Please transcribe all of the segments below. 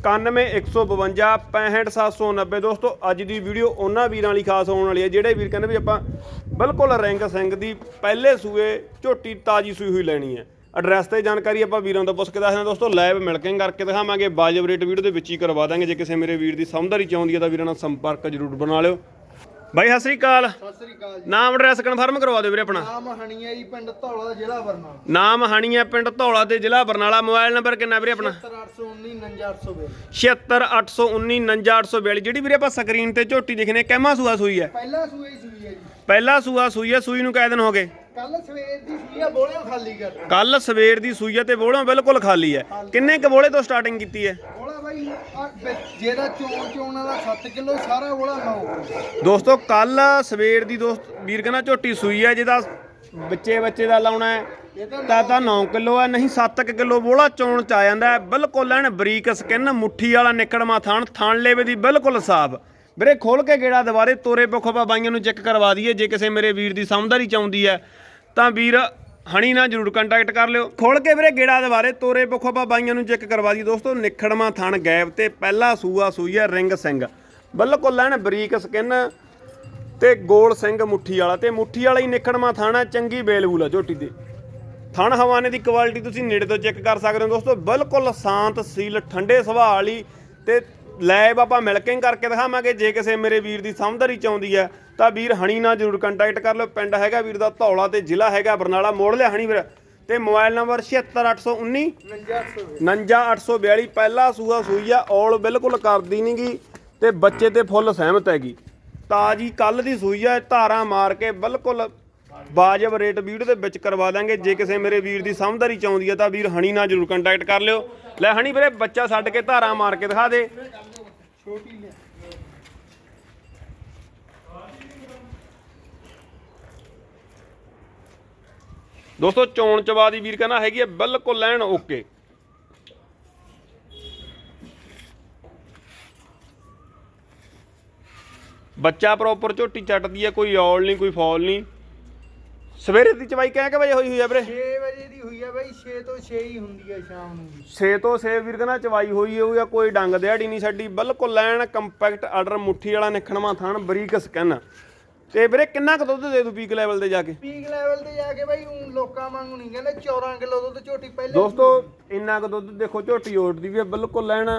9115 65790 ਦੋਸਤੋ, ਅੱਜ ਦੀ ਵੀਡੀਓ ਉਹਨਾਂ ਵੀਰਾਂ ਲਈ ਖਾਸ ਹੋਣ ਵਾਲੀ ਹੈ, ਜਿਹੜੇ ਵੀਰ ਕਹਿੰਦੇ ਵੀ ਆਪਾਂ ਬਿਲਕੁਲ ਰਿੰਗ ਸਿੰਘ ਦੀ ਪਹਿਲੇ ਸੂਏ ਝੋਟੀ ਤਾਜੀ ਸੂਈ ਹੋਈ ਲੈਣੀ ਹੈ। ਐਡਰੈਸ ਤੇ ਜਾਣਕਾਰੀ ਆਪਾਂ ਵੀਰਾਂ ਤੋਂ ਪੁੱਛ ਕੇ ਦੱਸਦੇ ਹਾਂ। ਦੋਸਤੋ ਲਾਈਵ ਮਿਲ ਕੇ ਕਰਕੇ ਦਿਖਾਵਾਂਗੇ। ਬਾਜਬ ਰੇਟ ਵੀਡੀਓ ਦੇ ਵਿੱਚ ਹੀ ਕਰਵਾ ਦਾਂਗੇ। ਜੇ ਕਿਸੇ ਮੇਰੇ ਵੀਰ ਦੀ ਸਮਝਦਾਰੀ ਚਾਹੁੰਦੀ ਹੈ ਤਾਂ ਵੀਰਾਂ ਨਾਲ ਸੰਪਰਕ ਜ਼ਰੂਰ ਬਣਾ ਲਿਓ। ਬਾਈ ਸਤਿ ਸ੍ਰੀ ਅਕਾਲ। ਸਤਿ ਸ੍ਰੀ ਅਕਾਲ ਜੀ। ਨਾਮ ਐਡਰੈਸ ਕਨਫਰਮ ਕਰਵਾ ਦਿਓ ਵੀਰੇ ਆਪਣਾ। ਨਾਮ ਹਣੀਆ ਜੀ ਪਿੰਡ ਧੌਲਾ ਦਾ ਜ਼ਿਲ੍ਹਾ ਬਰਨਾਲਾ। ਨਾਮ ਹਣੀਆ ਪਿੰਡ ਧੌਲਾ ਤੇ ਜ਼ਿਲ੍ਹਾ ਬਰਨਾਲਾ। ਮੋਬਾਈਲ ਨੰਬਰ ਕਿੰਨਾ ਵੀਰੇ ਆਪਣਾ? 7819 7681999842 ਜਿਹੜੀ ਵੀਰੇ ਆਪਾਂ ਸਕਰੀਨ ਤੇ ਝੋਟੀ ਦੇਖਨੇ ਕਹਿਮਾ ਸੂਆ ਸੂਈ ਹੈ? ਪਹਿਲਾ ਸੂਏ ਸੂਈ ਹੈ ਜੀ। ਪਹਿਲਾ ਸੂਆ ਸੂਈ ਹੈ ਸੂਈ ਨੂੰ ਕਿੰਨੇ ਦਿਨ ਹੋ ਗਏ ਕੱਲ ਸਵੇਰ ਦੀ ਸੂਈ ਆ ਬੋਲਿਓ ਖਾਲੀ ਕਰ। ਕੱਲ ਸਵੇਰ ਦੀ ਸੂਈ ਹੈ ਤੇ ਬੋਲੋਂ ਬਿਲਕੁਲ ਖਾਲੀ ਹੈ। ਕਿੰਨੇ ਕ ਬੋਲੇ ਤੋਂ ਸਟਾਰਟਿੰਗ ਕੀਤੀ ਹੈ? ਜਿਹਦਾ ਚੋਣ ਚੋਣ ਵਾਲਾ 7 ਕਿਲੋ ਸਾਰਾ ਬੋਲਾ 9 ਕਿਲੋ ਦੋਸਤੋ ਕੱਲ ਸਵੇਰ ਦੀ ਦੋਸਤ ਵੀਰ ਕਹਿੰਦਾ ਝੋਟੀ ਸੂਈ ਹੈ ਜਿਹਦਾ ਬੱਚੇ ਬੱਚੇ ਦਾ ਲਾਉਣਾ ਹੈ ਤਾਂ ਤਾਂ ਤਾਂ 9 ਕਿਲੋ ਹੈ ਨਹੀਂ 7 ਕਿਲੋ ਬੋਲਾ ਚੋਣ ਚ ਆ ਜਾਂਦਾ ਹੈ। ਬਿਲਕੁਲ ਐਨ ਬਰੀਕ ਸਕਿਨ ਮੁੱਠੀ ਵਾਲਾ ਨਿਕੜਮਾ ਥਾਣ ਥਾਣ ਲੇਵੇ ਦੀ ਬਿਲਕੁਲ ਸਾਫ਼। ਵੀਰੇ ਖੋਲ ਕੇ ਗੇੜਾ ਦੁਬਾਰੇ ਤੋਰੇ ਪੁੱਖਪਾ ਬਾਈਆਂ ਨੂੰ ਚੈੱਕ ਕਰਵਾ ਦਈਏ ਜੇ ਕਿਸੇ ਮੇਰੇ ਵੀਰ ਦੀ ਸਮਝਦਾਰੀ ਚਾਹੁੰਦੀ ਹੈ ਤਾਂ ਵੀਰ ਹਣੀ ਨਾਲ ਜਰੂਰ ਕੰਟੈਕਟ ਕਰ ਲਿਓ। ਖੋਲ ਕੇ ਵੀਰੇ ਗੇੜਾ ਦੇ ਬਾਰੇ ਤੋਰੇ ਪੁੱਖਪਾ ਬਾਈਆਂ ਨੂੰ ਚੈੱਕ ਕਰਵਾ ਦੀ ਦੋਸਤੋ ਨਿਖੜਮਾ ਥਣ ਗੈਬ ਤੇ ਪਹਿਲਾ ਸੂਆ ਸੂਈ ਹੈ ਰਿੰਗ ਸਿੰਘ। ਬਿਲਕੁਲ ਐਨ ਬਰੀਕ ਸਕਿਨ ਤੇ ਗੋਲ ਸਿੰਘ ਮੁੱਠੀ ਵਾਲਾ ਤੇ ਮੁੱਠੀ ਵਾਲਾ ਹੀ ਨਿਖੜਮਾ ਥਾਣਾ ਚੰਗੀ ਬੇਲਬੂਲ ਆ ਝੋਟੀ ਦੇ। ਥਣ ਹਵਾਨੇ ਦੀ ਕੁਆਲਿਟੀ ਤੁਸੀਂ ਨੇੜੇ ਤੋਂ ਚੈੱਕ ਕਰ ਸਕਦੇ ਹੋ ਦੋਸਤੋ, ਬਿਲਕੁਲ ਸ਼ਾਂਤ, ਸੀਲ, ਠੰਡੇ ਸੁਭਾਅ ਵਾਲੀ ਤੇ ਲੈਬ ਆਪਾਂ ਮਿਲਕਿੰਗ ਕਰਕੇ ਦਿਖਾਵਾਂਗੇ। ਜੇ ਕਿਸੇ ਮੇਰੇ ਵੀਰ ਦੀ ਸਮਝਦਾਰੀ ਆਉਂਦੀ ਹੈ, ਤਾਂ ਵੀਰ ਹਣੀ ਨਾਲ ਜਰੂਰ ਕੰਟੈਕਟ ਕਰ ਲਓ। ਪਿੰਡ ਹੈਗਾ ਵੀਰ ਦਾ ਧੌਲਾ ਤੇ ਜ਼ਿਲ੍ਹਾ ਹੈਗਾ ਬਰਨਾਲਾ। ਮੋੜ ਲਿਆ ਹਣੀ ਵੀਰ। ਤੇ ਮੋਬਾਈਲ ਨੰਬਰ 76819 49 59842 ਪਹਿਲਾ ਸੂਆ ਸੂਈ ਆ, ਔਲ ਬਿਲਕੁਲ ਕਰਦੀ ਨਹੀਂਗੀ ਤੇ ਬੱਚੇ ਤੇ ਫੁੱਲ ਸਹਿਮਤ ਹੈਗੀ ਤਾਜੀ ਕੱਲ ਦੀ ਸੂਈ ਆ, ਧਾਰਾ ਮਾਰ ਕੇ ਬਿਲਕੁਲ ਵਾਜਬ ਰੇਟ ਵੀਡੀਓ ਦੇ ਵਿੱਚ ਕਰਵਾ ਦਾਂਗੇ। ਜੇ ਕਿਸੇ ਮੇਰੇ ਵੀਰ ਦੀ ਸਮਝਦਾਰੀ ਚਾਹੁੰਦੀ ਆ ਤਾਂ ਵੀਰ ਹਣੀ ਨਾਲ ਜਰੂਰ ਕੰਟੈਕਟ ਕਰ ਲਿਓ। ਲੈ ਹਣੀ ਵੀਰੇ, ਬੱਚਾ ਛੱਡ ਕੇ ਧਾਰਾ ਮਾਰ ਕੇ ਦਿਖਾ ਦੇ। ਛੋਟੀ ਨੇ ਦੋਸਤੋ, ਚੋਣ ਚਵਾ ਦੀ ਵੀਰ ਕਹਿੰਦਾ ਹੈਗੀ ਹੈ ਬਿਲਕੁਲ ਲੈਣ ਓਕੇ। ਬੱਚਾ ਪ੍ਰੋਪਰ ਝੋਟੀ ਚੱਟਦੀ ਹੈ ਕੋਈ ਔਲ ਨਹੀਂ, ਕੋਈ ਫੌਲ ਨਹੀਂ। ਸਵੇਰੇ ਦੀ ਚਵਾਈ ਕਿੰਨੇ ਕੁ ਵਜੇ ਹੋਈ ਹੋਈ ਆ ਵੀਰੇ? 6 ਵਜੇ ਦੀ ਹੋਈ ਆ ਬਾਈ 6 ਤੋਂ 6 ਹੀ ਹੁੰਦੀ ਆ ਸ਼ਾਮ ਨੂੰ ਵੀ। 6 ਤੋਂ 6 ਵੀਰ ਕਹਿੰਦਾ ਚਵਾਈ ਹੋਈ ਹੋਈ ਆ ਕੋਈ ਡੰਗ ਦਿਹਾੜੀ ਨਹੀਂ ਛੱਡੀ ਬਿਲਕੁਲ ਲੈਣ ਕੰਪੈਕਟ ਆਰਡਰ ਮੁੱਠੀ ਵਾਲਾ ਨਿਖਣਵਾ ਥਾਣ ਬਰੀਕ ਸਕਨ ਤੇ ਵੀਰੇ ਕਿੰਨਾ ਕੁ ਦੁੱਧ ਦੇ ਦੂ ਪੀਕ ਲੈਵਲ ਤੇ ਜਾ ਕੇ? ਪੀਕ ਲੈਵਲ ਤੇ ਜਾ ਕੇ ਬਾਈ ਊਂ ਲੋਕਾਂ ਵਾਂਗੂ ਨਹੀਂ ਕਹਿੰਦੇ 14 ਕਿਲੋ ਦੁੱਧ ਝੋਟੀ ਪਹਿਲੇ ਦੋਸਤੋ ਇੰਨਾ ਕੁ ਦੁੱਧ ਦੇਖੋ ਝੋਟੀ ਓਟਦੀ ਵੀ ਆ ਬਿਲਕੁਲ ਲੈਣ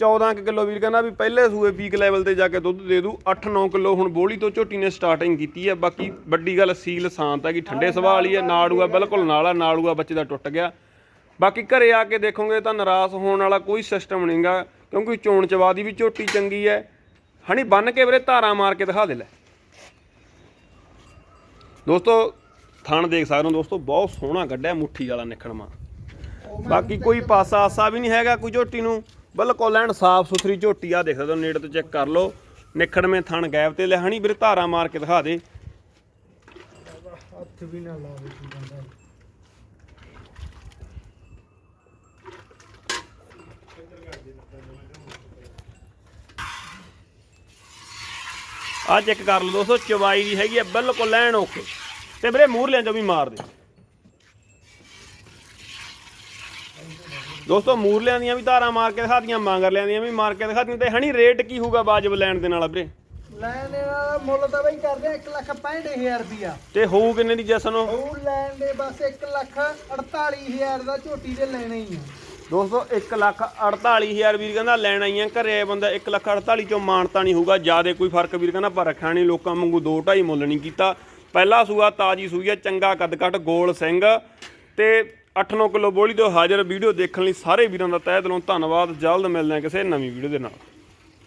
14 ਕੁ ਕਿਲੋ ਵੀਰ ਕਹਿੰਦਾ ਵੀ ਪਹਿਲੇ ਸੂਏ ਪੀਕ ਲੈਵਲ ਤੇ ਜਾ ਕੇ ਦੁੱਧ ਦੇ ਦੂ 8-9 ਕਿਲੋ ਹੁਣ ਬੋਲੀ ਤੋਂ ਝੋਟੀ ਨੇ ਸਟਾਰਟਿੰਗ ਕੀਤੀ ਹੈ ਬਾਕੀ ਵੱਡੀ ਗੱਲ ਸੀਲ ਸ਼ਾਂਤ ਹੈ ਕਿ ਠੰਡੇ ਸੁਭਾਅ ਵਾਲੀ ਹੈ ਨਾੜੂਆ ਬਿਲਕੁਲ ਨਾਲਾ, ਨਾੜੂਆ ਬੱਚੇ ਦਾ ਟੁੱਟ ਗਿਆ। ਬਾਕੀ ਘਰੇ ਆ ਕੇ ਦੇਖੋਗੇ ਤਾਂ ਨਿਰਾਸ਼ ਹੋਣ ਵਾਲਾ ਕੋਈ ਸਿਸਟਮ ਨਹੀਂਗਾ ਕਿਉਂਕਿ ਚੋਣ ਚਵਾ ਦੀ ਵੀ ਝੋਟੀ ਚੰਗੀ ਹੈ ਹਣੀ ਬੰਨ ਕੇ ਵੀਰੇ ਧਾਰਾ ਮਾਰ ਕੇ ਦਿਖਾ ਦੇ ਲੈ। ਦੋਸਤੋ, ਥਣ ਦੇਖ ਸਕਦੇ ਹੋ ਦੋਸਤੋ, ਬਹੁਤ ਸੋਹਣਾ ਗੱਡਿਆ ਮੁੱਠੀ ਵਾਲਾ ਨਿਖਣਮਾ ਬਾਕੀ ਕੋਈ ਪਾਸਾ ਆਸਾ ਵੀ ਨਹੀਂ ਹੈਗਾ ਕੋਈ ਝੋਟੀ ਨੂੰ। ਬਿਲਕੁਲ ਐਨ ਸਾਫ਼ ਸੁਥਰੀ ਝੋਟੀ ਆ ਦੇਖ ਸਕਦੇ ਹੋ ਨੇੜੇ ਤੋਂ ਚੈੱਕ ਕਰ ਲਓ। ਨਿਖੜਵੇਂ ਥਣ ਗੈਬ ਤੇ ਲੈਹਣੀ ਵੀਰੇ ਧਾਰਾ ਮਾਰ ਕੇ ਦਿਖਾ ਦੇ। ਹੱਥ ਵੀ ਨਾ ਲਾਵੇ ਕੀ ਕਹਿੰਦਾ ਆ ਚੈੱਕ ਕਰ ਲਓ ਦੋਸਤੋ ਚਵਾਈ ਦੀ ਹੈਗੀ ਆ ਬਿਲਕੁਲ ਐਨ ਓਕੇ। ਤੇ ਵੀਰੇ ਮੂਰ ਲੈਂਦੇ ਵੀ ਮਾਰ ਦੇ। ਦੋਸਤੋ ਮੂਰਲਿਆਂ ਦੀਆਂ ਵੀ ਧਾਰਾਂ ਮਾਰ ਕੇ ਦਿਖਾਤੀਆਂ ਮਾਂਗਰ ਲਿਆਂ ਦੀਆਂ ਵੀ ਮਾਰ ਕੇ ਦਿਖਾਤੀਆਂ ਤੇ ਹਣੀ ਰੇਟ ਕੀ ਹੋਊਗਾ ਵਾਜਬ ਲੈਣ ਦੇ ਨਾਲ ਵੀਰੇ? ਲੈਣ ਦਾ ਮੁੱਲ ਤਾਂ ਬਾਈ ਕਰਦੇ 1 ਲੱਖ 65000 ਰੁਪਿਆ ਤੇ ਹੋਊ ਕਿੰਨੇ ਦੀ ਜਸਨ ਉਹ? ਲੈਣ ਦੇ ਬਸ 1 ਲੱਖ 48000 ਦਾ ਝੋਟੀ ਦੇ ਲੈਣਾ ਹੀ ਆ। ਦੋਸਤੋ 1 ਲੱਖ 48000 ਵੀਰ ਕਹਿੰਦਾ ਲੈਣ ਆਈਆਂ ਘਰੇ ਆਏ ਬੰਦਾ 1 ਲੱਖ 48 ਚੋਂ ਮਾਨਤਾ ਨਹੀਂ ਹੋਊਗਾ ਜਿਆਦੇ ਕੋਈ ਫ਼ਰਕ ਵੀਰ ਕਹਿੰਦਾ ਪਰ ਰੱਖਣਾ ਨਹੀਂ ਲੋਕਾਂ ਵਾਂਗੂ 2 2.5 ਮੁੱਲ ਨਹੀਂ ਕੀਤਾ। ਪਹਿਲਾ ਸੂਆ ਤਾਜੀ ਸੂਈ ਹੈ ਚੰਗਾ ਕੱਦ ਕੱਟ ਗੋਲ ਸਿੰਘ। ਤੇ 8-9 ਕਿਲੋ ਬੋਲੀ ਤੋਂ ਹਾਜ਼ਰ ਵੀਡੀਓ ਦੇਖਣ ਲਈ ਸਾਰੇ ਵੀਰਾਂ ਦਾ ਤਹਿ ਦਿਲੋਂ ਧੰਨਵਾਦ। ਜਲਦ ਮਿਲਦੇ ਹਾਂ ਕਿਸੇ ਨਵੀਂ ਵੀਡੀਓ ਦੇ ਨਾਲ।